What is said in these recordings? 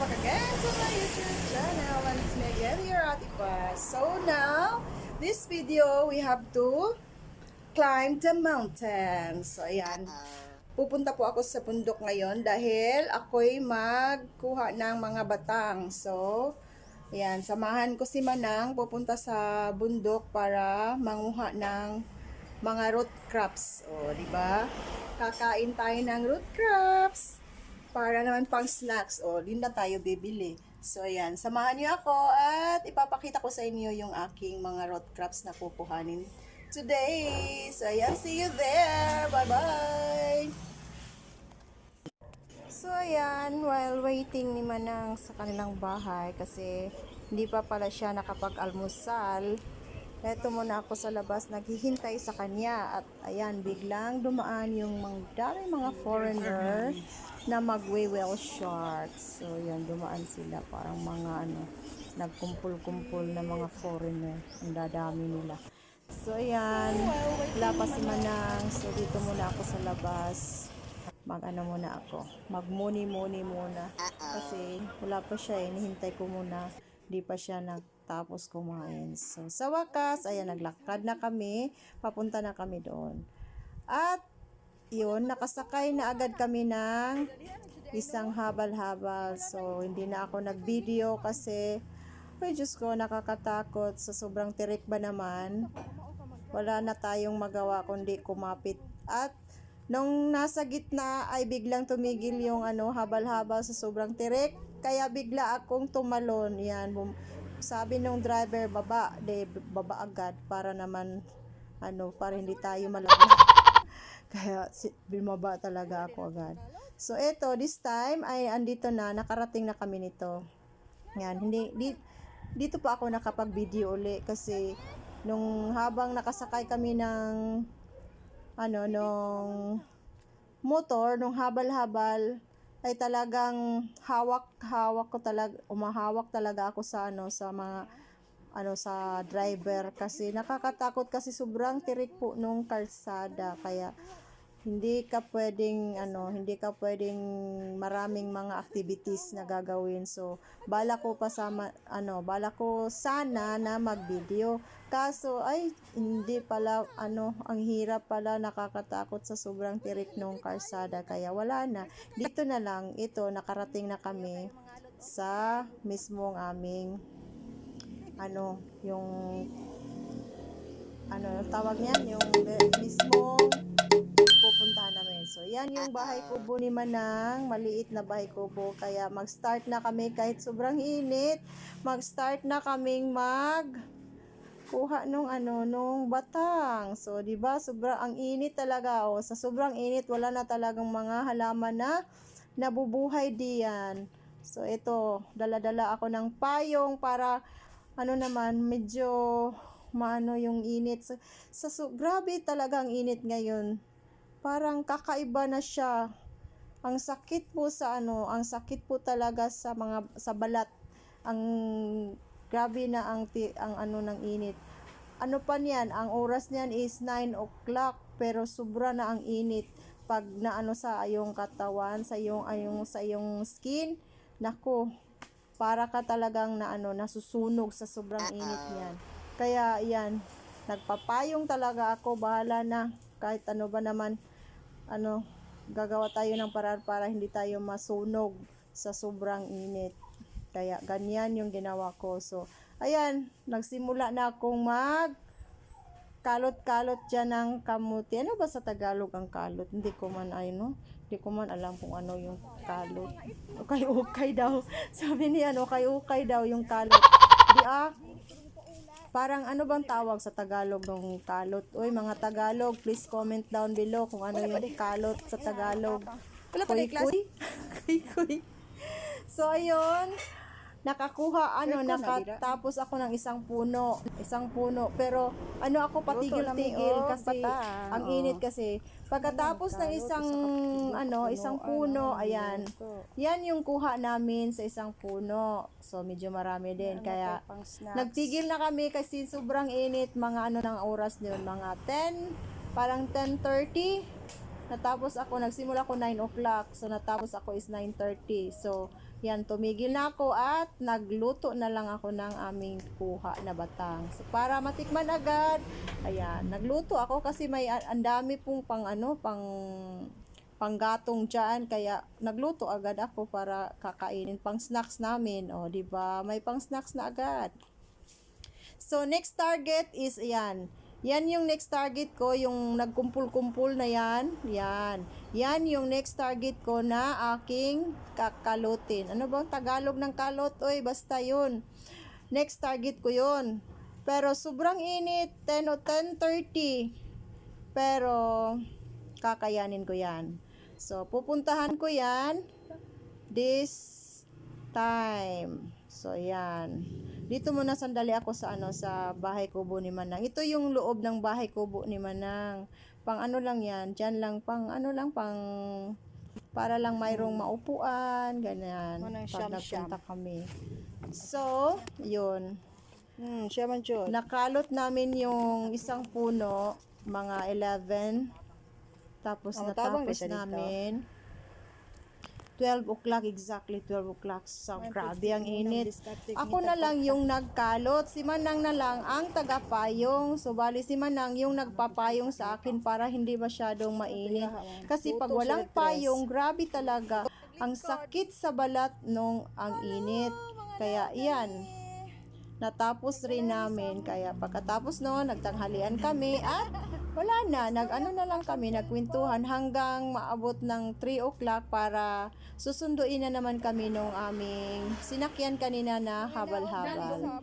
back again to my YouTube channel and it's me again, your Ate Paz. So now, this video, we have to climb the mountain. So ayan, pupunta po ako sa bundok ngayon dahil ako'y magkuha ng mga batang. So, ayan, samahan ko si Manang pupunta sa bundok para manguha ng mga root crops. O, di ba? Kakain tayo ng root crops para naman pang snacks. O, din na tayo bibili. So, ayan, samahan niyo ako at ipapakita ko sa inyo yung aking mga root crops na kukuhanin today. So, ayan, see you there. Bye-bye! So, ayan, while waiting ni Manang sa kanilang bahay kasi hindi pa pala siya nakapag-almusal, eto muna ako sa labas naghihintay sa kanya at ayan, biglang dumaan yung dami mga foreigner na magwe-well shorts. So, yan, dumaan sila parang mga ano, nagkumpul-kumpul na mga foreigner. Ang dadami nila. So, ayan, wala pa si Manang. So, dito muna ako sa labas mag ano muna ako, magmuni-muni muna. Kasi wala pa siya eh, hinihintay ko muna. Di pa siya nagtapos kumain. So, sa wakas, ayan, naglakad na kami. Papunta na kami doon. At, yun, nakasakay na agad kami ng isang habal-habal. So, hindi na ako nag-video kasi, ay Diyos ko, nakakatakot. Sa sobrang tirik ba naman, wala na tayong magawa kundi kumapit. At, Nung nasa gitna ay biglang tumigil yung ano habal-habal sa sobrang tirik. Kaya bigla akong tumalon. Yan. Sabi nung driver, baba. De, baba agad para naman ano, para hindi tayo malaglag. Kaya si, bumaba talaga ako agad. So eto, this time ay andito na, nakarating na kami nito. Yan, hindi di, dito pa ako nakapag-video uli kasi nung habang nakasakay kami ng ano, nung motor, nung habal-habal, ay talagang hawak-hawak ko talaga, umahawak talaga ako sa ano, sa mga, ano, sa driver. Kasi nakakatakot kasi sobrang tirik po nung kalsada. Kaya, hindi ka pwedeng ano, hindi ka pwedeng maraming mga activities na gagawin. So, bala ko pa sa ano, bala ko sana na mag-video. Kaso ay hindi pala ano, ang hirap pala nakakatakot sa sobrang tirik nung karsada kaya wala na. Dito na lang ito nakarating na kami sa mismong aming ano, yung ano tawag niyan, yung mismong pupuntahan namin. So, yan yung bahay kubo ni Manang. Maliit na bahay kubo. Kaya mag-start na kami kahit sobrang init. Mag-start na kaming mag kuha nung ano nung batang. So, 'di ba? Sobrang ang init talaga oh. Sa sobrang init wala na talagang mga halaman na nabubuhay diyan. So, ito, dala-dala ako ng payong para ano naman medyo maano yung init. Sa, sa so, grabe talaga ang init ngayon parang kakaiba na siya. Ang sakit po sa ano, ang sakit po talaga sa mga sa balat. Ang grabe na ang ti, ang ano ng init. Ano pa niyan? Ang oras niyan is 9 o'clock pero sobra na ang init pag naano sa iyong katawan, sa iyong ayong sa iyong skin. Nako, para ka talagang na ano, nasusunog sa sobrang init niyan. Kaya yan, nagpapayong talaga ako, bahala na kahit ano ba naman ano, gagawa tayo ng paraan para hindi tayo masunog sa sobrang init. Kaya ganyan yung ginawa ko. So, ayan, nagsimula na akong mag kalot-kalot dyan ng kamuti. Ano ba sa Tagalog ang kalot? Hindi ko man ay no? Hindi ko man alam kung ano yung kalot. Ukay-ukay daw. Sabi ni ano, ukay-ukay daw yung kalot. Di ah, Parang ano bang tawag sa Tagalog ng kalot? Uy, mga Tagalog, please comment down below kung ano yung kalot sa Tagalog. Wala pa. Kuy-kuy? Kuy-kuy. So, ayun. Nakakuha, ano, nakatapos ako ng isang puno. Isang puno. Pero, ano ako, patigil-tigil Luto lang, oh, kasi, ang init kasi. Pagkatapos ng isang, ano, isang puno, ayan. Yan yung kuha namin sa isang puno. So, medyo marami din. Kaya. Nagtigil na kami kasi sobrang init, mga ano ng oras yun, mga 10, parang 10.30. natapos ako, nagsimula ako 9 o'clock. So, natapos ako is 9.30. So, yan, tumigil na ako at nagluto na lang ako ng aming kuha na batang. So, para matikman agad, ayan, nagluto ako kasi may ang dami pong pang ano, pang panggatong dyan. Kaya, nagluto agad ako para kakainin pang snacks namin. O, di ba May pang snacks na agad. So, next target is, ayan. Yan yung next target ko, yung nagkumpul-kumpul na yan. Yan. Yan yung next target ko na aking kakalutin. Ano bang Tagalog ng kalot? Oy, basta yun. Next target ko yun. Pero sobrang init, 10 o 10.30. Pero, kakayanin ko yan. So, pupuntahan ko yan this time. So, yan. Dito muna sandali ako sa ano sa bahay kubo ni Manang. Ito yung loob ng bahay kubo ni Manang. Pang ano lang yan, diyan lang pang ano lang pang para lang mayroong maupuan, ganyan. Manang Pag nagpunta kami. So, yun. Hmm, siya man. Nakalot namin yung isang puno, mga 11. Tapos Oh, tabang natapos na siya dito. Namin. 12 o'clock, exactly 12 o'clock. So, grabe ang init. Ako na lang yung nagkalot. Si Manang na lang ang tagapayong. So, bali si Manang yung nagpapayong sa akin para hindi masyadong mainit. Kasi pag walang payong, grabe talaga. Ang sakit sa balat nung ang init. Kaya, iyan natapos rin namin. Kaya pagkatapos noon, nagtanghalian kami at wala na. Nag-ano na lang kami, nagkwentuhan hanggang maabot ng 3 o'clock para susunduin na naman kami nung aming sinakyan kanina na habal-habal.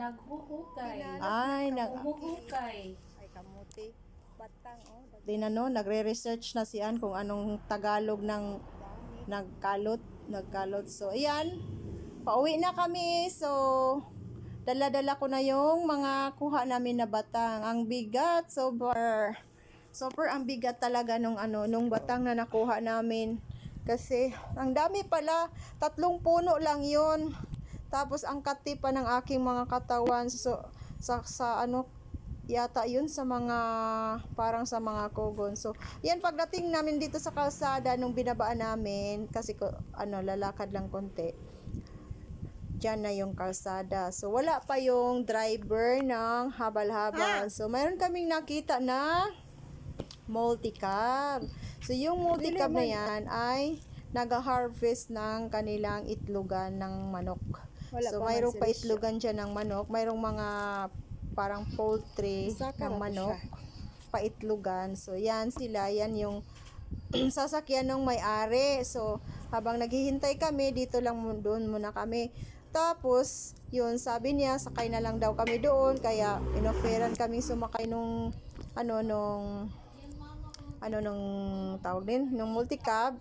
Naghuhukay, Ay, nag, umuhukay. Ay, kamuti. Batang, oh. din ano, nagre-research na siyan kung anong Tagalog ng nagkalot, nagkalot. So, ayan, pauwi na kami. So, dala-dala ko na yung mga kuha namin na batang. Ang bigat, super, super ang bigat talaga nung ano, nung batang na nakuha namin. Kasi, ang dami pala, tatlong puno lang yon Tapos, ang kati pa ng aking mga katawan. So, sa, sa ano, yata yun sa mga parang sa mga kogon. So, yan pagdating namin dito sa kalsada nung binabaan namin kasi ko ano lalakad lang konti. Diyan na yung kalsada. So, wala pa yung driver ng habal-habal. So, mayroon kaming nakita na multicab. So, yung multicab na yan ay nag-harvest ng kanilang itlogan ng manok. Wala so, pa sila pa itlogan dyan ng manok. Mayroong mga parang poultry Saka ng manok. Paitlogan. So, yan sila. Yan yung sasakyan ng may-ari. So, habang naghihintay kami, dito lang doon muna kami. Tapos, yun, sabi niya, sakay na lang daw kami doon. Kaya, inoferan kami sumakay nung, ano, nung, ano, nung tawag din, nung multicab.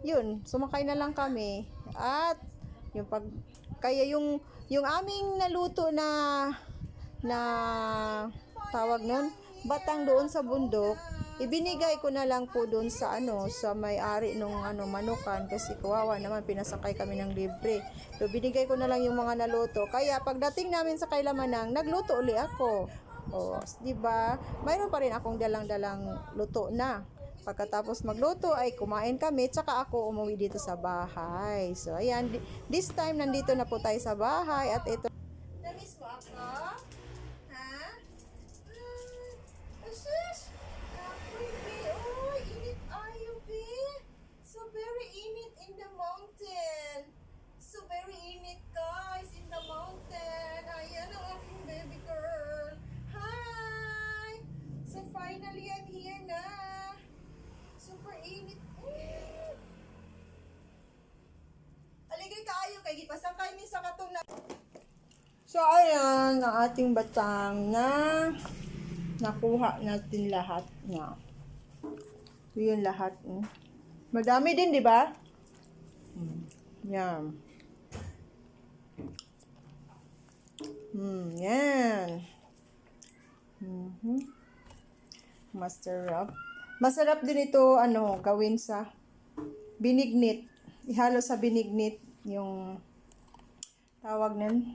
Yun, sumakay na lang kami. At, yung pag, kaya yung, yung aming naluto na, na, tawag nun, batang doon sa bundok, ibinigay ko na lang po doon sa ano, sa may-ari nung ano, manukan kasi kawawa naman pinasakay kami ng libre. So binigay ko na lang yung mga naluto. Kaya pagdating namin sa Kailamanang, nagluto uli ako. O, di ba? Mayroon pa rin akong dalang-dalang luto na. Pagkatapos magluto ay kumain kami, tsaka ako umuwi dito sa bahay. So, ayan, this time nandito na po tayo sa bahay at ito. Kay gipasang kay min sa katong na So ayan ang ating batang na nakuha natin lahat na. Yun lahat. mm. Madami din, di ba? Mm. Yan. Hmm, yan. Mhm. Masarap. Masarap din ito, ano, gawin sa binignit. Ihalo sa binignit yung tawag nun.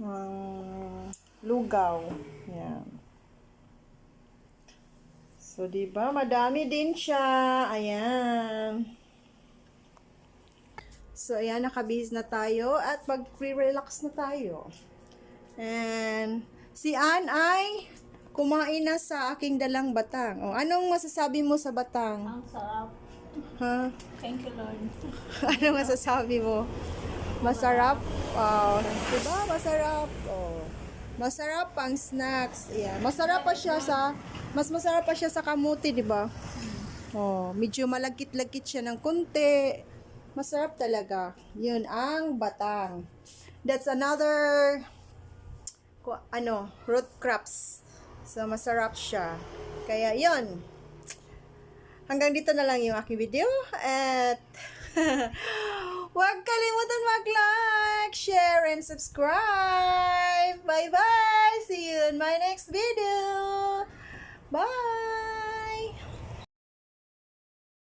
Ang lugaw. Yan. So, di ba? Madami din siya. Ayan. So, ayan, nakabihis na tayo at mag-relax na tayo. And, si Ann ay kumain na sa aking dalang batang. O, anong masasabi mo sa batang? Ang sarap. Ha? Thank you, Lord. ano masasabi mo? Masarap? Oh, diba? Masarap. Oh. Masarap pang snacks. Yeah. Masarap pa siya sa mas masarap pa siya sa kamuti, di ba? Oh, medyo malagkit-lagkit siya ng konti. Masarap talaga. 'Yun ang batang. That's another ano, root crops. So masarap siya. Kaya 'yun. Hanggang dito na lang yung aking video. At huwag kalimutan mag-like, share, and subscribe. Bye-bye! See you in my next video. Bye!